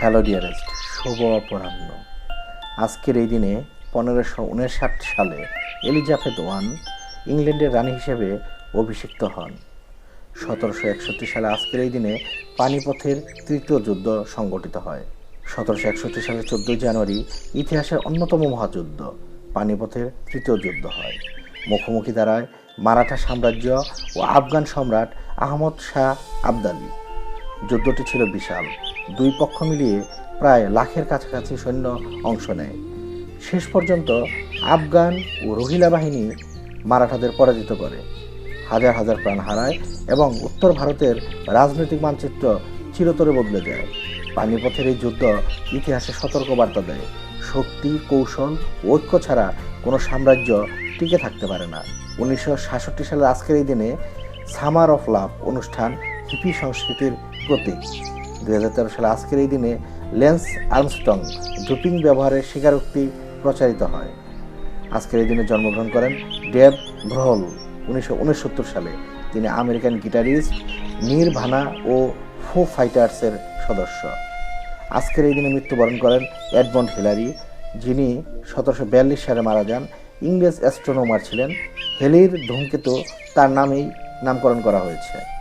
Hello dearest শুভ অপরাহ্ন। আজকের এই দিনে পনেরোশো উনষাট সালে এলিজাবেথ ওয়ান ইংল্যান্ডের রানী হিসেবে অভিষিক্ত হন। সতেরোশো একষট্টি সালে আজকের এই দিনে পানিপথের তৃতীয় যুদ্ধ সংগঠিত হয়। সতেরোশো একষট্টি সালের চোদ্দোই জানুয়ারি ইতিহাসের অন্যতম মহাযুদ্ধ, পানিপথের তৃতীয় যুদ্ধ হয়। মুখোমুখি দাঁড়ায় মারাঠা সাম্রাজ্য ও আফগান সম্রাট আহমদ শাহ আবদালি। যুদ্ধটি ছিল বিশাল। দুই পক্ষ মিলিয়ে প্রায় লাখের কাছাকাছি সৈন্য অংশ নেয়। শেষ পর্যন্ত আফগান ও রোহিলা বাহিনী মারাঠাদের পরাজিত করে। হাজার হাজার প্রাণ হারায় এবং উত্তর ভারতের রাজনৈতিক মানচিত্র চিরতরে বদলে যায়। পানিপথের এই যুদ্ধ ইতিহাসে সতর্কবার্তা দেয়। শক্তি, কৌশল ঐক্য ছাড়া কোনো সাম্রাজ্য টিকে থাকতে পারে না। উনিশশো সাতষট্টি সালের আজকের এই দিনে সামার অফ লাভ অনুষ্ঠান হিপি সংস্কৃতির প্রতীক। দুই হাজার তেরো সালে আজকের এই দিনে লেন্স আর্মস্টং ডোপিং ব্যবহারের স্বীকারোক্তি প্রচারিত হয়। আজকের এই দিনে জন্মগ্রহণ করেন ডেভ ভ্রহল, উনিশশো উনসত্তর সালে। তিনি আমেরিকান গিটারিস্ট, নির্ভানা ও ফো ফাইটার্সের সদস্য। আজকের এই দিনে মৃত্যুবরণ করেন এডমন্ড হিলারি, যিনি সতেরোশো বিয়াল্লিশ সালে মারা যান। ইংরেজ অ্যাস্ট্রোনোমার ছিলেন। হেলির ধূমকেতু তার নামেই নামকরণ করা হয়েছে।